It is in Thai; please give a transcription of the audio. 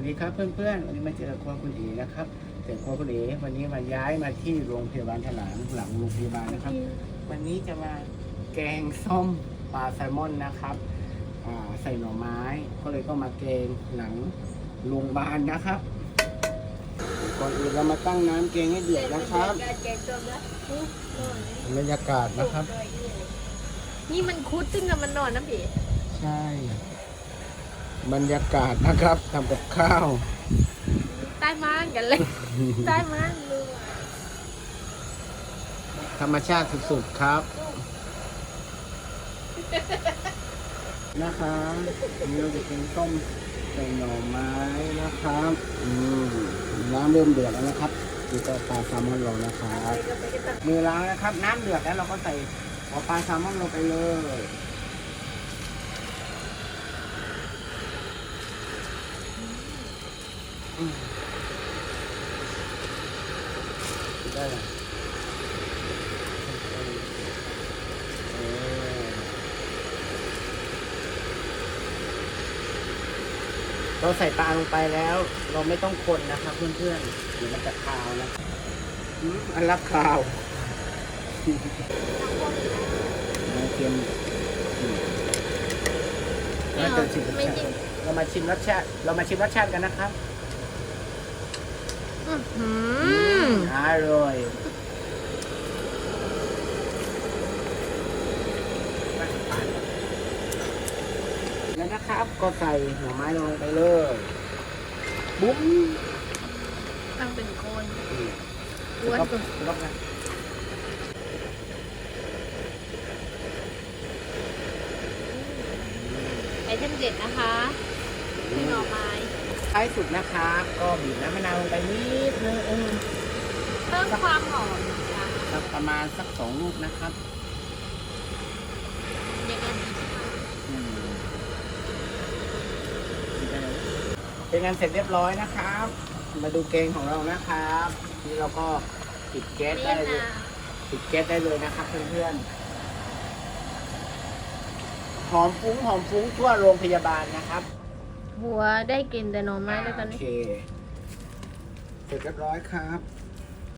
วัสดีครับเพื่อนๆวันนี้มาเจอครัวคุณเอ๋นะครับแต่ครัวคุณเอ๋วันนี้มาย้ายมาที่โรงพยาบาลถลางหลังโรงพยาบาลนะครับ วันนี้จะมาแกงส้มปลาแซลมอนนะครับอ่าใส่หน่อไม้ก็เลยก็มาแกงหลังโรงพยาบาลนะครับก่อนอื่นเรามาตั้งน้ำแกงให้เดือดนะครับบรรยากาศนะครับ นี่มันคุดซึ่งกับมันนอนนะพี่ใช่ บรรยากาศนะครับทำกับข้าวใต้ม้านกันเลย ใต้ม้านเลยธรรมชาติสุดๆครับ นะครับอันนี้เราจะเป็นต้มใส่หน่อไม้นะครับอืมน้ำเริ่มเดือดแล้วนะครับดูตัวปลาแซลมอนลงนะครับมือล้างนะครับ น้ำเดือดแล้วเราก็ใส่เอาปลาแซลมอนลงไปเลยอืม ได้เลยเออเราใส่ปลาลงไปแล้ว เราไม่ต้องคนนะครับเพื่อนๆเดี๋ยวมันจะคาวนะอืมอันรับคาวมาเตรียมอืมแล้วจะชิมรสไม่ชาจริติงเรามาชิมรสชาติเรามาชิมรสชาติกันนะครับ อื้อหืออร่อยแล้วนะครับก็ใส่หน่อไม้ลงไปเลยบุ้มตั้งเป็นโคนอืมอ้วนลบสุดลบนะไอเทมเด็ดนะคะคือหน่อไม้ ท้ายสุดนะครับก็บีบน้ำมะนาวลงไปนิดนึงเออเพิ่มความหอมนะคะสักประมาณสักสองลูกนะครับยังไงดีคะอืมเป็นงานเสร็จเรียบร้อยนะครับ มาดูเกงของเรานะครับ นี่เราก็ปิดแก๊สได้นี่เลยนะปิดแก๊สได้เลยนะครับเพื่อนๆหอมฟุ้งหอมฟุ้งทั่วโรงพยาบาลนะครับ หัวได้กลิ่นแต่หน่อไม้แล้วตอนโอนี้ เค เสร็จเรียบร้อยครับ